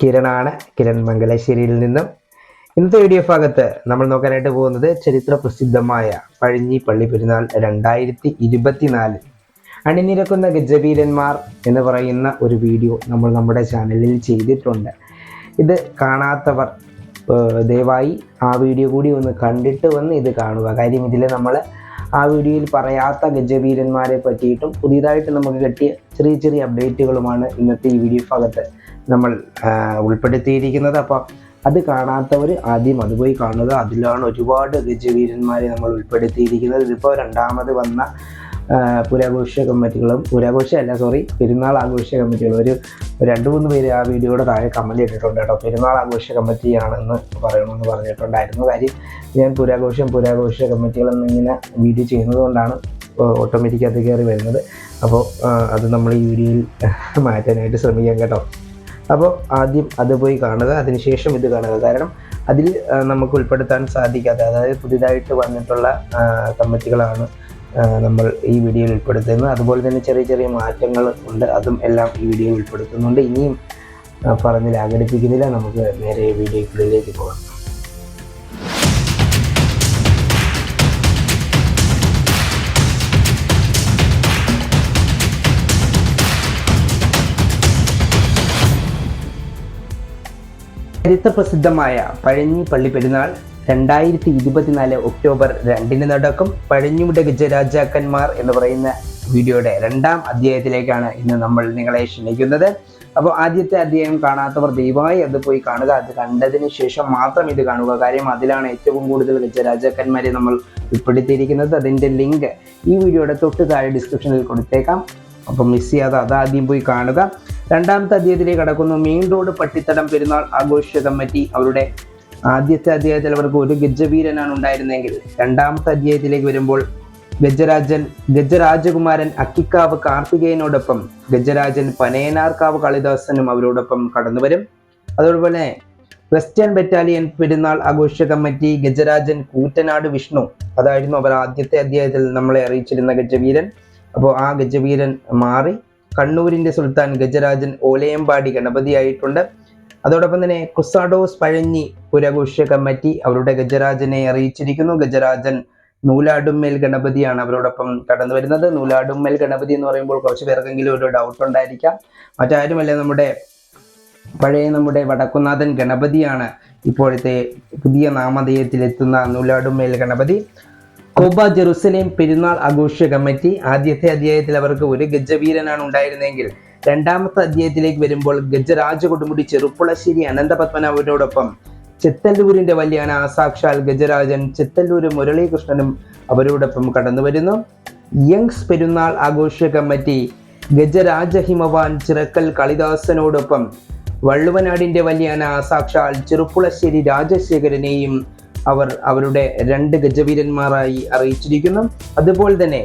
കിരണാണ് കിരൺ മംഗലശ്ശേരിയിൽ നിന്നും. ഇന്നത്തെ വീഡിയോ ഭാഗത്ത് നമ്മൾ നോക്കാനായിട്ട് പോകുന്നത് ചരിത്ര പ്രസിദ്ധമായ പഴഞ്ഞി പള്ളി പെരുന്നാൾ രണ്ടായിരത്തി ഇരുപത്തിനാല് അണിനിരക്കുന്ന ഗജവീരന്മാർ എന്ന് പറയുന്ന ഒരു വീഡിയോ നമ്മൾ നമ്മുടെ ചാനലിൽ ചെയ്തിട്ടുണ്ട്. ഇത് കാണാത്തവർ ദയവായി ആ വീഡിയോ കൂടി ഒന്ന് കണ്ടിട്ട് വന്ന് ഇത് കാണുക. കാര്യം ഇതിൽ നമ്മൾ ആ വീഡിയോയിൽ പറയാത്ത ഗജവീരന്മാരെ പറ്റിയിട്ടും പുതിയതായിട്ട് നമുക്ക് കിട്ടിയ ചെറിയ ചെറിയ അപ്ഡേറ്റുകളുമാണ് ഇന്നത്തെ ഈ വീഡിയോ ഭാഗത്ത്. നമ്മൾ ഉൾപ്പെടുത്തിയിരിക്കുന്നത്. അപ്പം അത് കാണാത്തവർ ആദ്യം അത് പോയി കാണുക. അതിലാണ് ഒരുപാട് ഗജവീരന്മാരെ നമ്മൾ ഉൾപ്പെടുത്തിയിരിക്കുന്നത്. ഇതിപ്പോൾ രണ്ടാമത് വന്ന പുരാഘോഷ കമ്മിറ്റികളും പുരാഘോഷ അല്ല സോറി പെരുന്നാൾ ആഘോഷ കമ്മിറ്റികളും. ഒരു രണ്ട് മൂന്ന് പേര് ആ വീഡിയോയുടെ താഴെ കമന്റ് ചെയ്തിട്ടുണ്ട് കേട്ടോ. പെരുന്നാൾ ആഘോഷ കമ്മിറ്റിയാണെന്ന് പറയണമെന്ന് പറഞ്ഞിട്ടുണ്ടായിരുന്നു. കാര്യം ഞാൻ പുരാഘോഷം പുരാഘോഷ കമ്മിറ്റികളെന്ന് ഇങ്ങനെ വീഡിയോ ചെയ്യുന്നതുകൊണ്ടാണ് കൊണ്ടാണ് ഓട്ടോമാറ്റിക് അത് കയറി വരുന്നത്. അപ്പോൾ അത് നമ്മൾ ഈ വീഡിയോയിൽ മാറ്റാനായിട്ട് ശ്രമിക്കാം കേട്ടോ. അപ്പോൾ ആദ്യം അത് പോയി കാണുക അതിനുശേഷം ഇത് കാണുക. കാരണം അതിൽ നമുക്ക് ഉൾപ്പെടുത്താൻ സാധിക്കാത്ത അതായത് പുതിയതായിട്ട് വന്നിട്ടുള്ള കമ്മിറ്റികളാണ് നമ്മൾ ഈ വീഡിയോയിൽ ഉൾപ്പെടുത്തുന്നത്. അതുപോലെ തന്നെ ചെറിയ ചെറിയ മാറ്റങ്ങൾ ഉണ്ട് അതും എല്ലാം ഈ വീഡിയോയിൽ ഉൾപ്പെടുത്തുന്നുണ്ട്. ഇനിയും ആ, പറഞ്ഞ് ലാഘടിപ്പിക്കുന്നില്ല നമുക്ക് നേരെ വീഡിയോക്കുള്ളിലേക്ക് പോകാം. ചരിത്രപ്രസിദ്ധമായ പഴഞ്ഞി പള്ളി പെരുന്നാൾ രണ്ടായിരത്തി ഇരുപത്തിനാല് ഒക്ടോബർ രണ്ടിന് നടക്കും. പഴഞ്ഞിയുടെ ഗജരാജാക്കന്മാർ എന്ന് പറയുന്ന വീഡിയോയുടെ രണ്ടാം അധ്യായത്തിലേക്കാണ് ഇന്ന് നമ്മൾ നിങ്ങളെ ക്ഷണിക്കുന്നത്. അപ്പോൾ ആദ്യത്തെ അധ്യായം കാണാത്തവർ ദയവായി അത് പോയി കാണുക. അത് കണ്ടതിന് ശേഷം മാത്രം ഇത് കാണുക. കാര്യം അതിലാണ് ഏറ്റവും കൂടുതൽ ഗജരാജാക്കന്മാരെ നമ്മൾ ഉൾപ്പെടുത്തിയിരിക്കുന്നത്. അതിന്റെ ലിങ്ക് ഈ വീഡിയോയുടെ തൊട്ട് താഴെ ഡിസ്ക്രിപ്ഷനിൽ കൊടുത്തേക്കാം. അപ്പം മിസ് ചെയ്യാതെ അതാദ്യം പോയി കാണുക. രണ്ടാമത്തെ അധ്യായത്തിലേക്ക് കടക്കുന്നു. മെയിൻ റോഡ് പട്ടിത്തടം പെരുന്നാൾ ആഘോഷ കമ്മിറ്റി അവരുടെ ആദ്യത്തെ അധ്യായത്തിൽ അവർക്ക് ഒരു ഗജവീരനാണ് ഉണ്ടായിരുന്നെങ്കിൽ രണ്ടാമത്തെ അധ്യായത്തിലേക്ക് വരുമ്പോൾ ഗജരാജൻ ഗജരാജകുമാരൻ അക്കിക്കാവ് കാർത്തികേയനോടൊപ്പം ഗജരാജൻ പനയനാർക്കാവ് കാളിദാസനും അവരോടൊപ്പം കടന്നു വരും. അതോടൊപ്പം വെസ്റ്റേൺ ബറ്റാലിയൻ പെരുന്നാൾ ആഘോഷ കമ്മിറ്റി ഗജരാജൻ കൂറ്റനാട് വിഷ്ണു അതായിരുന്നു അവർ ആദ്യത്തെ അധ്യായത്തിൽ നമ്മളെ അറിയിച്ചിരുന്ന ഗജവീരൻ. അപ്പോൾ ആ ഗജവീരൻ മാറി കണ്ണൂരിന്റെ സുൽത്താൻ ഗജരാജൻ ഓലയമ്പാടി ഗണപതിയായിട്ടുണ്ട്. അതോടൊപ്പം തന്നെ കുസാഡോസ് പഴഞ്ഞി പുരഘോഷ കമ്മിറ്റി അവരുടെ ഗജരാജനെ അറിയിച്ചിരിക്കുന്നു. ഗജരാജൻ നൂലാടുമ്മേൽ ഗണപതിയാണ് അവരോടൊപ്പം കടന്നു വരുന്നത്. നൂലാടുമ്മേൽ ഗണപതി എന്ന് പറയുമ്പോൾ കുറച്ച് പേർക്കെങ്കിലും ഒരു ഡൗട്ട് ഉണ്ടായിരിക്കാം. മറ്റാരുമല്ല നമ്മുടെ പഴയ നമ്മുടെ വടക്കുന്നാഥൻ ഗണപതിയാണ് ഇപ്പോഴത്തെ പുതിയ നാമധേയത്തിലെത്തുന്ന നൂലാടുമേൽ ഗണപതി. കോബ ജെറുസലേം പെരുന്നാൾ ആഘോഷ കമ്മിറ്റി ആദ്യത്തെ അധ്യായത്തിൽ അവർക്ക് ഒരു ഗജവീരനാണ് ഉണ്ടായിരുന്നെങ്കിൽ രണ്ടാമത്തെ അധ്യായത്തിലേക്ക് വരുമ്പോൾ ഗജരാജ കൊടുമുടി ചെറുപ്പുളശ്ശേരി അനന്തപത്മനാഭനോടൊപ്പം ചെത്തല്ലൂരിന്റെ വല്യാന സാക്ഷാൽ ഗജരാജൻ ചെത്തല്ലൂരും മുരളീകൃഷ്ണനും അവരോടൊപ്പം കടന്നു വരുന്നു. യങ്സ് പെരുന്നാൾ ആഘോഷ കമ്മിറ്റി ഗജരാജ ഹിമവാൻ ചിറക്കൽ കളിദാസനോടൊപ്പം വള്ളുവനാടിന്റെ വല്യാന സാക്ഷാൽ ചെറുപ്പുളശ്ശേരി രാജശേഖരനെയും അവർ അവരുടെ രണ്ട് ഗജവീരന്മാരായി അറിയിച്ചിരിക്കുന്നു. അതുപോലെ തന്നെ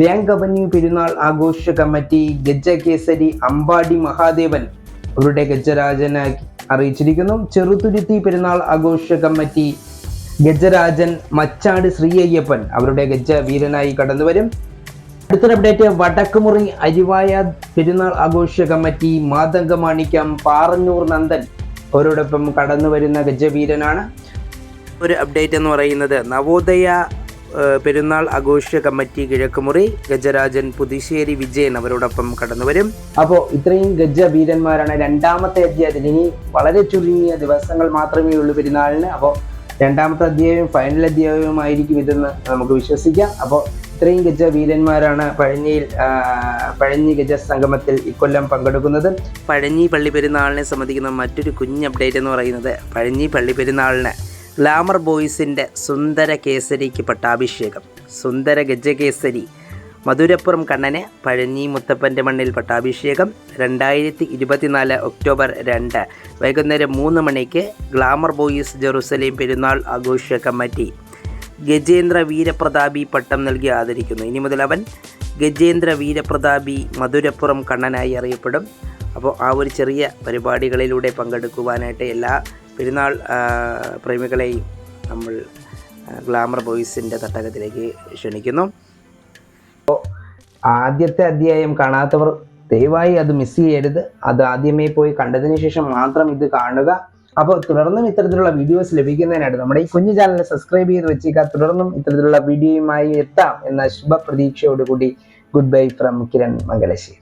ബാങ്ക് അവന്യൂ പെരുന്നാൾ ആഘോഷ കമ്മിറ്റി ഗജകേസരി അമ്പാടി മഹാദേവൻ അവരുടെ ഗജരാജനായി അറിയിച്ചിരിക്കുന്നു. ചെറുതുരുത്തി പെരുന്നാൾ ആഘോഷ കമ്മിറ്റി ഗജരാജൻ മച്ചാട് ശ്രീയ്യപ്പൻ അവരുടെ ഗജവീരനായി കടന്നു വരും അടുത്തൊരു അപ്ഡേറ്റ് വടക്കുമുറി അരിവായ പെരുന്നാൾ ആഘോഷ കമ്മിറ്റി മാതംഗ മാണിക്യം പാറന്നൂർ നന്ദൻ. അവരോടൊപ്പം കടന്നു വരുന്ന ഗജവീരനാണ്. ഒരു അപ്ഡേറ്റ് എന്ന് പറയുന്നത് നവോദയ പെരുന്നാൾ ആഘോഷ കമ്മിറ്റി കിഴക്കുമുറി ഗജരാജൻ പുതുശ്ശേരി വിജയൻ അവരോടൊപ്പം കടന്നു വരും. അപ്പോൾ ഇത്രയും ഗജവീരന്മാരാണ് രണ്ടാമത്തെ അധ്യായത്തിൽ. ഇനി വളരെ ചുരുങ്ങിയ ദിവസങ്ങൾ മാത്രമേ ഉള്ളൂ പെരുന്നാളിന്. അപ്പോൾ രണ്ടാമത്തെ അധ്യായവും ഫൈനൽ അധ്യായവുമായിരിക്കും ഇതെന്ന് നമുക്ക് വിശ്വസിക്കാം. അപ്പോൾ ഇത്രയും ഗജ വീരന്മാരാണ് പഴഞ്ഞിയിൽ പഴഞ്ഞി ഗജ സംഗമത്തിൽ ഇക്കൊല്ലം പങ്കെടുക്കുന്നത്. പഴഞ്ഞി പള്ളി പെരുന്നാളിനെ സംബന്ധിക്കുന്ന മറ്റൊരു കുഞ്ഞ് അപ്ഡേറ്റ് എന്ന് പറയുന്നത് പഴഞ്ഞി പള്ളി പെരുന്നാളിന് ഗ്ലാമർ ബോയ്സിന്റെ സുന്ദര കേസരിക്ക് പട്ടാഭിഷേകം. സുന്ദര ഗജകേസരി മധുരപ്പുറം കണ്ണന് പഴഞ്ഞി മുത്തപ്പന്റെ മണ്ണിൽ പട്ടാഭിഷേകം രണ്ടായിരത്തി ഇരുപത്തിനാല് ഒക്ടോബർ രണ്ട്. വൈകുന്നേരം മൂന്ന് മണിക്ക് ഗ്ലാമർ ബോയ്സ് ജെറുസലേം പെരുന്നാൾ ആഘോഷ കമ്മിറ്റി. ഗജേന്ദ്ര വീരപ്രതാപി പട്ടം നൽകി ആദരിക്കുന്നു. ഇനി മുതൽ അവൻ ഗജേന്ദ്ര വീരപ്രതാപി മധുരപ്പുറം കണ്ണനായി അറിയപ്പെടും. അപ്പോൾ ആ ഒരു ചെറിയ പരിപാടികളിലൂടെ പങ്കെടുക്കുവാനായിട്ട് എല്ലാ പെരുന്നാൾ പ്രേമികളെയും നമ്മൾ ഗ്ലാമർ ബോയ്സിന്റെ തട്ടകത്തിലേക്ക് ക്ഷണിക്കുന്നു. അപ്പോൾ ആദ്യത്തെ അധ്യായം കാണാത്തവർ ദയവായി അത് മിസ് ചെയ്യരുത്. അത് ആദ്യമേ പോയി കണ്ടതിന് ശേഷം മാത്രം ഇത് കാണുക. അപ്പോൾ തുടർന്നും ഇത്തരത്തിലുള്ള വീഡിയോസ് ലഭിക്കുന്നതിനായിട്ട് നമ്മുടെ ഈ കുഞ്ഞു ചാനൽ സബ്സ്ക്രൈബ് ചെയ്ത് വെച്ചേക്കുക. തുടർന്നും ഇത്തരത്തിലുള്ള വീഡിയോയുമായി എത്താം എന്ന ശുഭ പ്രതീക്ഷയോടുകൂടി good bye from Kiran Mangalassery.